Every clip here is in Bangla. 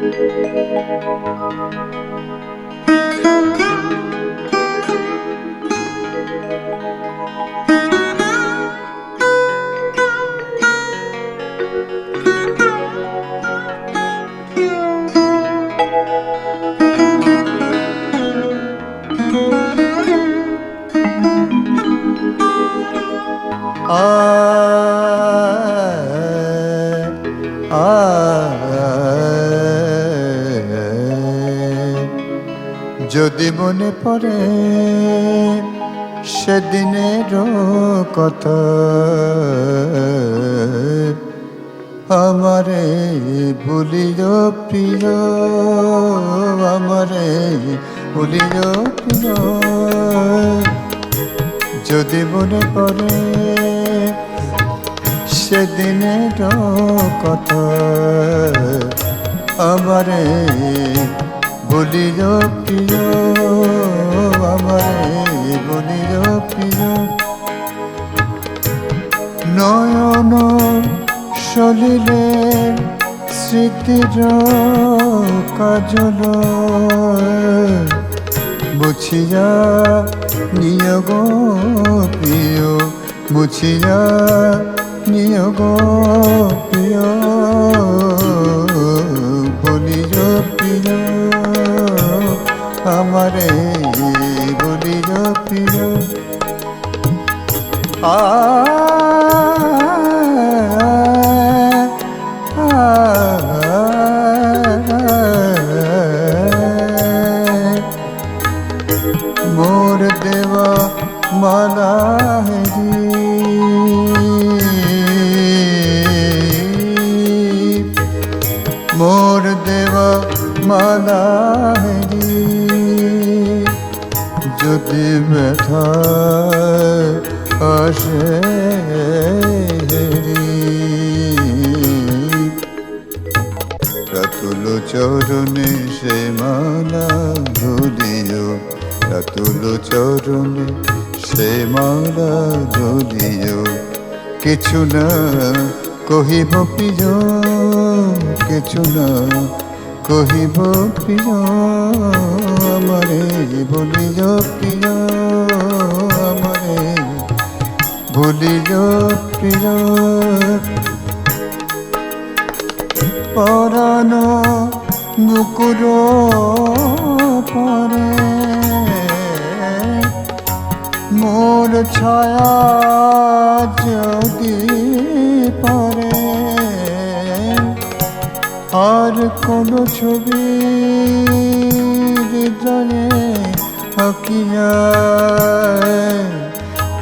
Ah, ah. ah. যদি মনে পড়ে সেদিনের কথা, আমারে ভুলিও প্রিয়, আমারে ভুলিও প্রিয়। যদি মনে পড়ে সেদিনের কথা, আমারে বলিল প্রিয় আমারে বলিল প্রিয় নয়ন সলিলের স্মৃতির কাজল মুছিয়া নিয়োগ প্রিয় মুছিয়া নিয়োগ প্রিয়। আ মোর দেওয়া মালা হেরি মোর দেওয়া মালা হেরি যদি ব্যথা আসে রাতুল চরণে সে মালা ধুলিও রাতুল চরণে সে মালা ধুলিও কিছু না কহিব প্রিয় কিছু না কহিব প্রিয় আমারে বলিল প্রিয় বলিল প্রিয় পরাণ মুকুর পরে মোর ছায়া যদি পরে আর কোন ছবি হৃদয়ে আঁকিয়া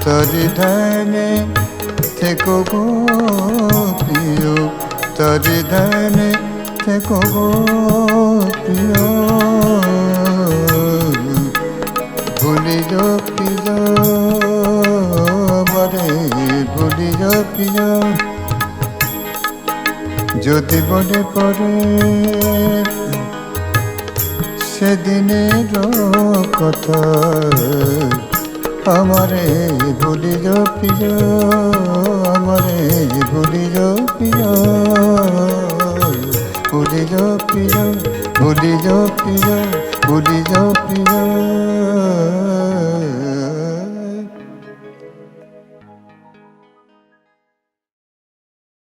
তোর ধ্যানে থেকো গো প্রিয়। তোর ধ্যানে থেকো গো প্রিয়। ভুলিল প্রিয় বরে ভুলিল প্রিয়। যদি মনে পড়ে সেদিনের কথা আমারে ভুলিল প্রিয় আমারে প্রিয় ভুলিল প্রিয় ভুলিল প্রিয় ভুলিল প্রিয়।